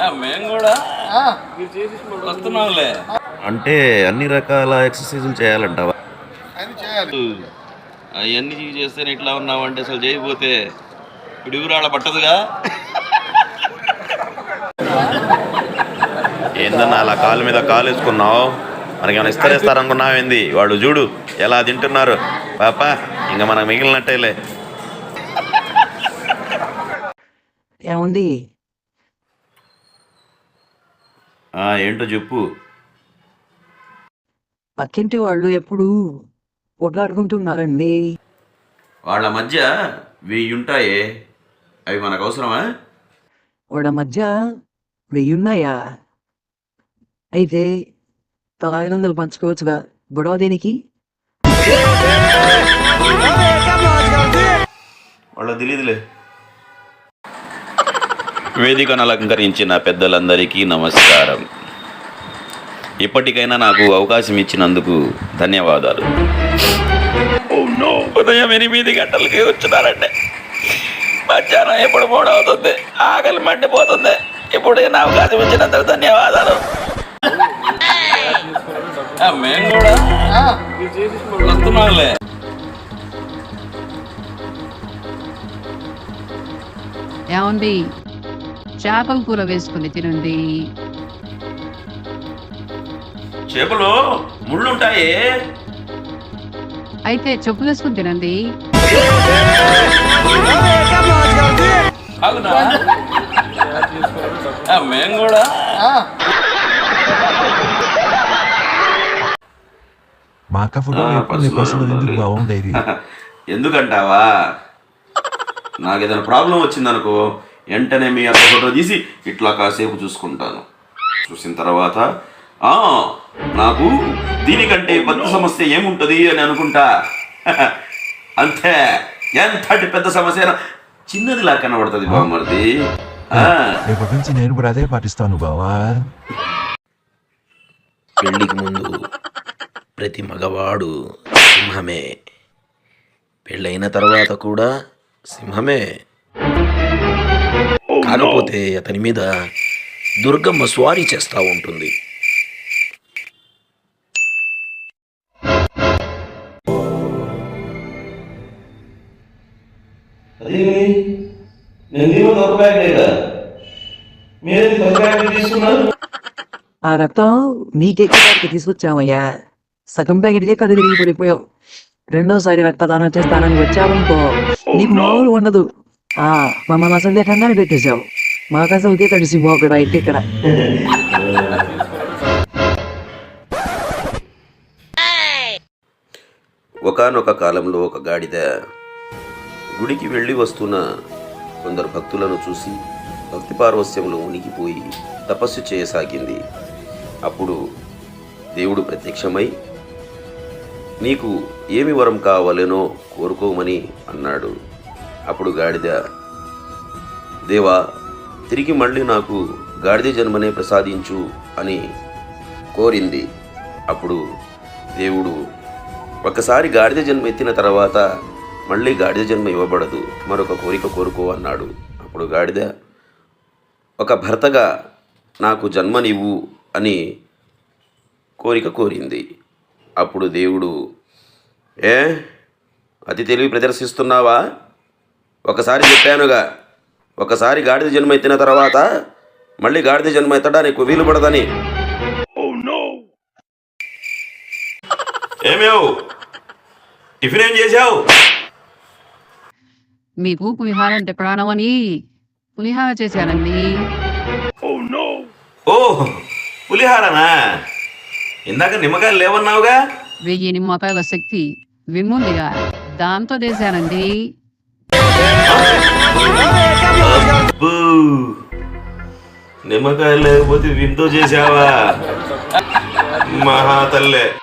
ఆ, మేము కూడా వస్తున్నాంలే. అంటే అన్ని రకాల ఎక్సర్సైజులు చేయాలంటావా? అవన్నీ చేస్తేనే ఇట్లా ఉన్నావంటే అసలు చేయకపోతే ఇప్పుడు ఊరాళ్ళ పట్టదుగా? ఏందన్నా అలా కాలు మీద కాలు వేసుకున్నావు? మనకి ఏమైనా ఇస్తారేస్తారనుకున్నావు ఏంది? వాళ్ళు చూడు ఎలా తింటున్నారు. పాపా ఇంకా మనకు మిగిలినట్టేలే. ఏముంది ఆ, ఏంటో చెప్పు. పక్కింటి వాళ్ళు ఎప్పుడు కొట్లాడుకుంటున్నారండి వాళ్ళ మధ్య వెయ్యి ఉంటాయే అవి మనకు అవసరమా వాళ్ళ మధ్య వెయ్యున్నాయా? అయితే తలా ఐదు వందలు పంచుకోవచ్చుగా. గొడవ దేనికి. వాళ్ళకి తెలియదులే వేదికను అలంకరించిన పెద్దలందరికీ నమస్కారం. ఇప్పటికైనా నాకు అవకాశం ఇచ్చినందుకు ధన్యవాదాలు. ఉదయం ఎనిమిది గంటలకి వచ్చినారంటే మధ్యాహ్నం ఎప్పుడు మూడవుతుంది ఆకలి మండిపోతుంది. ఇప్పుడు నా అవకాశం ఇచ్చినందుకు ధన్యవాదాలు. మేము కూడా వస్తున్నాంలే. ఏమండి? చేపల కూర వేసుకుని తినండి. చేపలు ముళ్ళుంటాయే? అయితే చెప్పు వేసుకుని తినండి. అవునా మేము కూడా? మా అక్క ఫోటో ఎప్పుడు ఎందుకు ఎందుకంటావా? నాకు ఏదైనా ప్రాబ్లం వచ్చిందనుకో వెంటనే మీ అక్క ఫోటో తీసి ఇట్లా కాసేపు చూసుకుంటాను. చూసిన తర్వాత ఆ నాకు దీనికంటే పెద్ద సమస్య ఏముంటుంది అని అనుకుంటా. అంతే. ఎంతటి పెద్ద సమస్య చిన్నదిలా కనబడుతుంది బామ్మర్ది. రేపటి నుంచి నేను కూడా అదే పాటిస్తాను బావా. పెళ్ళికి ముందు ప్రతి మగవాడు సింహమే. పెళ్ళైన తర్వాత కూడా సింహమే. కాకపోతే అతని మీద దుర్గమ్మ స్వారీ చేస్తూ ఉంటుంది. ఆ రక్తం నీకెక్కడికి తీసుకొచ్చామయ్యా. సగం ప్యాకెట్కే కళ్ళు తిరిగి పడిపోయావు రెండోసారి రక్తదానం చేస్తానని వచ్చావనుకో నీకు మామూలు ఉండదు ఆ మమ్మల్ని అసలు అని పెట్టేశావు. మాకు అసలుకే తడిసి పోకడా అయితే ఇక్కడ. ఒకానొక కాలంలో ఒక గాడిద గుడికి వెళ్ళి వస్తున్న కొందరు భక్తులను చూసి భక్తి పార్వస్యంలో ఉనికిపోయి తపస్సు చేయసాగింది. అప్పుడు దేవుడు ప్రత్యక్షమై నీకు ఏమి వరం కావాలనో కోరుకోమని అన్నాడు. అప్పుడు గాడిద దేవా తిరిగి మళ్ళీ నాకు గాడిద జన్మనే ప్రసాదించు అని కోరింది. అప్పుడు దేవుడు ఒకసారి గాడిద జన్మ ఎత్తిన తర్వాత మళ్ళీ గాడిద జన్మ ఇవ్వబడదు మరొక కోరిక కోరుకో అన్నాడు. అప్పుడు గాడిద ఒక భర్తగా నాకు జన్మనివ్వు అని కోరిక కోరింది. అప్పుడు దేవుడు ఏ అతి తెలివి ప్రదర్శిస్తున్నావా? ఒకసారి చెప్పానుగా ఒకసారి గాడిద జన్మ ఎత్తిన తర్వాత మళ్ళీ గాడిద జన్మ ఎత్తడానికి వీలు పడదని. ఏమేవ్ టిఫిన్ ఏం చేశావు? మీకు పులిహార అంటే ప్రాణం అని పులిహార చేశానండి. ఓ పులిహారనా? ఇందాక నిమ్మకాయలు లేవన్నావుగా? వెయ్యి నిమ్మకాయల శక్తి విమ్ముందిగా దాంతో చేశానండి. నిమ్మకాయలు లేకపోతే వింతో చేసావా మహా తల్లే